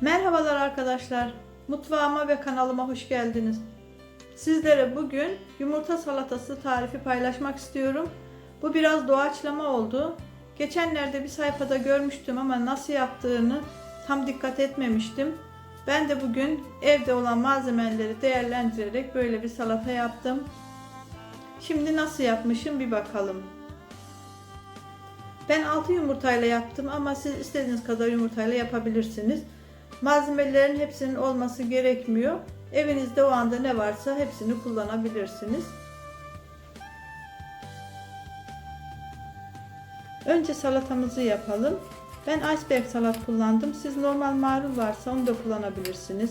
Merhabalar arkadaşlar. Mutfağıma ve kanalıma hoş geldiniz. Sizlere bugün yumurta salatası tarifi paylaşmak istiyorum. Bu biraz doğaçlama oldu. Geçenlerde bir sayfada görmüştüm ama nasıl yaptığını tam dikkat etmemiştim. Ben de bugün evde olan malzemeleri değerlendirerek böyle bir salata yaptım. Şimdi nasıl yapmışım bir bakalım. Ben 6 yumurtayla yaptım ama siz istediğiniz kadar yumurtayla yapabilirsiniz. Malzemelerin hepsinin olması gerekmiyor. Evinizde o anda ne varsa hepsini kullanabilirsiniz. Önce salatamızı yapalım. Ben iceberg salat kullandım. Siz normal marul varsa onu da kullanabilirsiniz.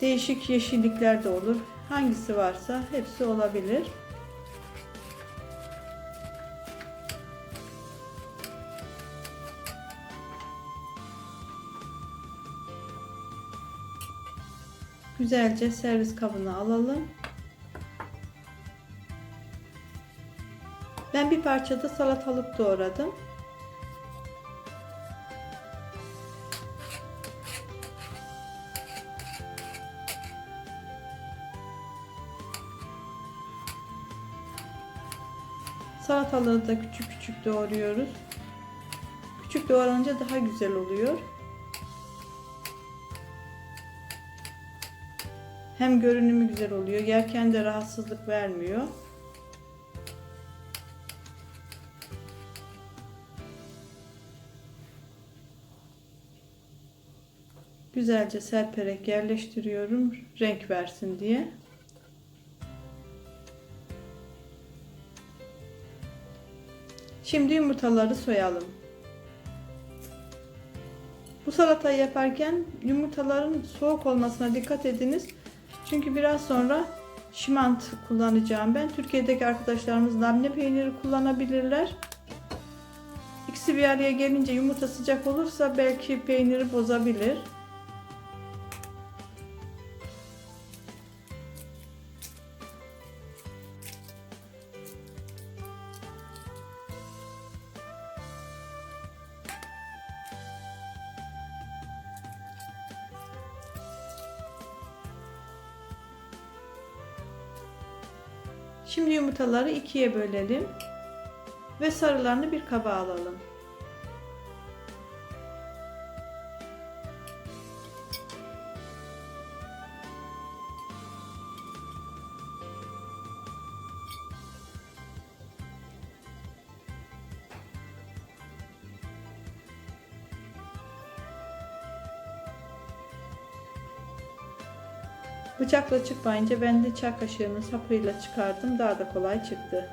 Değişik yeşillikler de olur. Hangisi varsa hepsi olabilir. Güzelce servis kabına alalım. Ben bir parça da salatalık doğradım. Salatalığı da küçük küçük doğruyoruz. Küçük doğranınca daha güzel oluyor. Hem görünümü güzel oluyor, yerken de rahatsızlık vermiyor. Güzelce serperek yerleştiriyorum renk versin diye. Şimdi yumurtaları soyalım. Bu salatayı yaparken yumurtaların soğuk olmasına dikkat ediniz. Çünkü biraz sonra şimant kullanacağım ben. Türkiye'deki arkadaşlarımız labne peyniri kullanabilirler. İkisi bir araya gelince yumurta sıcak olursa belki peyniri bozabilir. Şimdi yumurtaları ikiye bölelim ve sarılarını bir kaba alalım. Bıçakla çıkmayınca ben de çay kaşığının sapıyla çıkardım. Daha da kolay çıktı.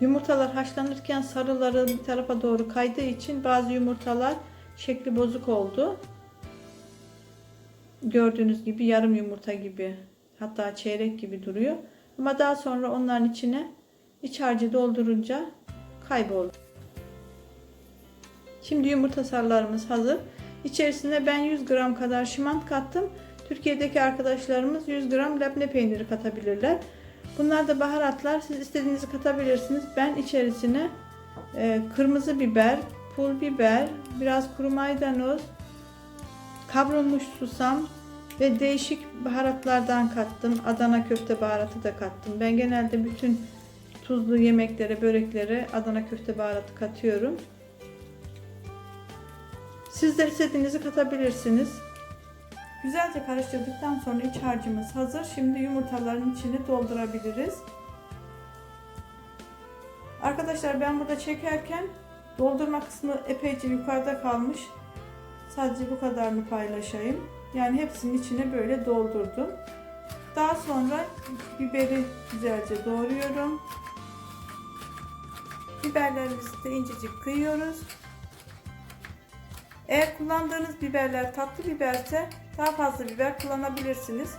Yumurtalar haşlanırken sarıları bir tarafa doğru kaydığı için bazı yumurtalar şekli bozuk oldu gördüğünüz gibi yarım yumurta gibi hatta çeyrek gibi duruyor. Ama daha sonra onların içine iç harcı doldurunca kayboldu. Şimdi yumurta sarılarımız hazır. İçerisine ben 100 gram kadar şimant kattım. Türkiye'deki arkadaşlarımız 100 gram labne peyniri katabilirler. Bunlar da baharatlar. Siz istediğinizi katabilirsiniz. Ben içerisine e, kırmızı biber, pul biber, biraz kuru maydanoz, kavrulmuş susam ve değişik baharatlardan kattım. Adana köfte baharatı da kattım. Ben genelde bütün tuzlu yemeklere, böreklere Adana köfte baharatı katıyorum. Siz de istediğinizi katabilirsiniz. Güzelce karıştırdıktan sonra iç harcımız hazır. Şimdi yumurtaların içini doldurabiliriz. Arkadaşlar ben burada çekerken doldurma kısmı epeyce yukarıda kalmış. Sadece bu kadarını paylaşayım. Yani hepsinin içine böyle doldurdum. Daha sonra biberi güzelce doğruyorum. Biberlerimizi de incecik kıyıyoruz. Eğer kullandığınız biberler tatlı biberse daha fazla biber kullanabilirsiniz.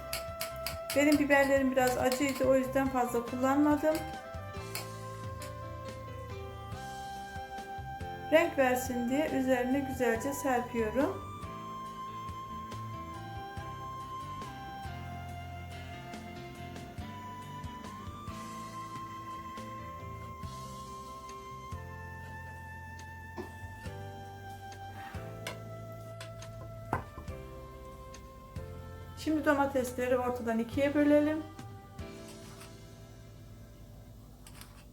Benim biberlerim biraz acıydı o yüzden fazla kullanmadım. renk versin diye üzerine güzelce serpiyorum. Şimdi domatesleri ortadan ikiye bölelim.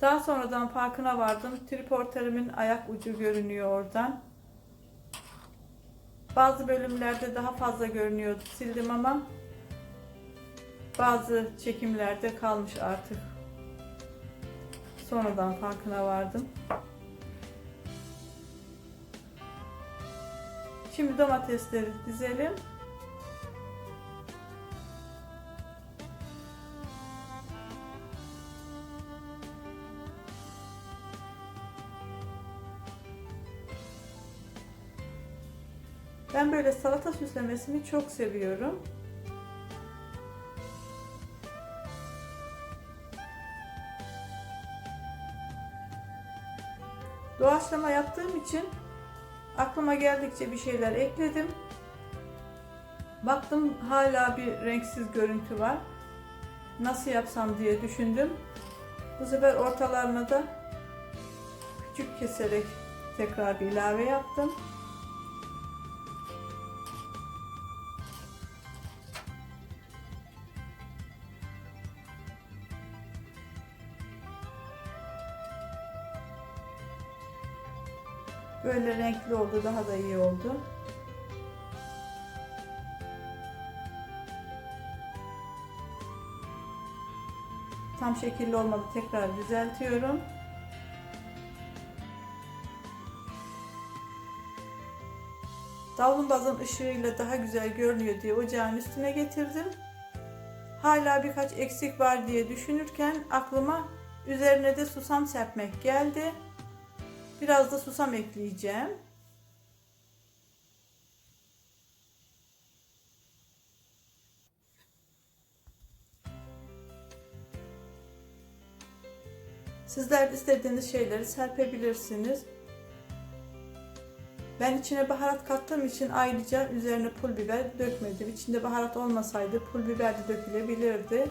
Daha sonradan farkına vardım. Triporterimin ayak ucu görünüyor oradan. Bazı bölümlerde daha fazla görünüyordu. Sildim ama bazı çekimlerde kalmış artık. Sonradan farkına vardım. Şimdi domatesleri dizelim. Ben böyle salata süslemesini çok seviyorum. Doğaçlama yaptığım için aklıma geldikçe bir şeyler ekledim. Baktım hala bir renksiz görüntü var. Nasıl yapsam diye düşündüm. Bu sefer ortalarına da küçük keserek tekrar bir ilave yaptım. Böyle renkli oldu, daha da iyi oldu. Tam şekilli olmadı, tekrar düzeltiyorum. Davlumbazın ışığıyla daha güzel görünüyor diye ocağın üstüne getirdim. Hala birkaç eksik var diye düşünürken aklıma üzerine de susam serpmek geldi. Biraz da susam ekleyeceğim. Sizler istediğiniz şeyleri serpebilirsiniz. Ben içine baharat kattığım için ayrıca üzerine pul biber dökmedim. İçinde baharat olmasaydı pul biber de dökülebilirdi.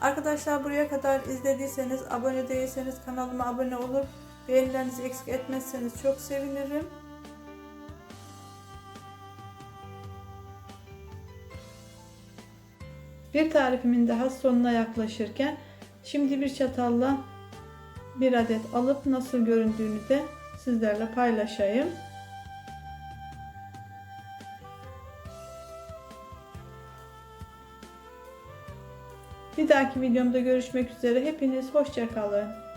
Arkadaşlar buraya kadar izlediyseniz, abone değilseniz kanalıma abone olup beğenilerinizi eksik etmezseniz çok sevinirim. Bir tarifimin daha sonuna yaklaşırken şimdi bir çatalla bir adet alıp nasıl göründüğünü de sizlerle paylaşayım. Bir dahaki videomda görüşmek üzere. Hepiniz hoşçakalın.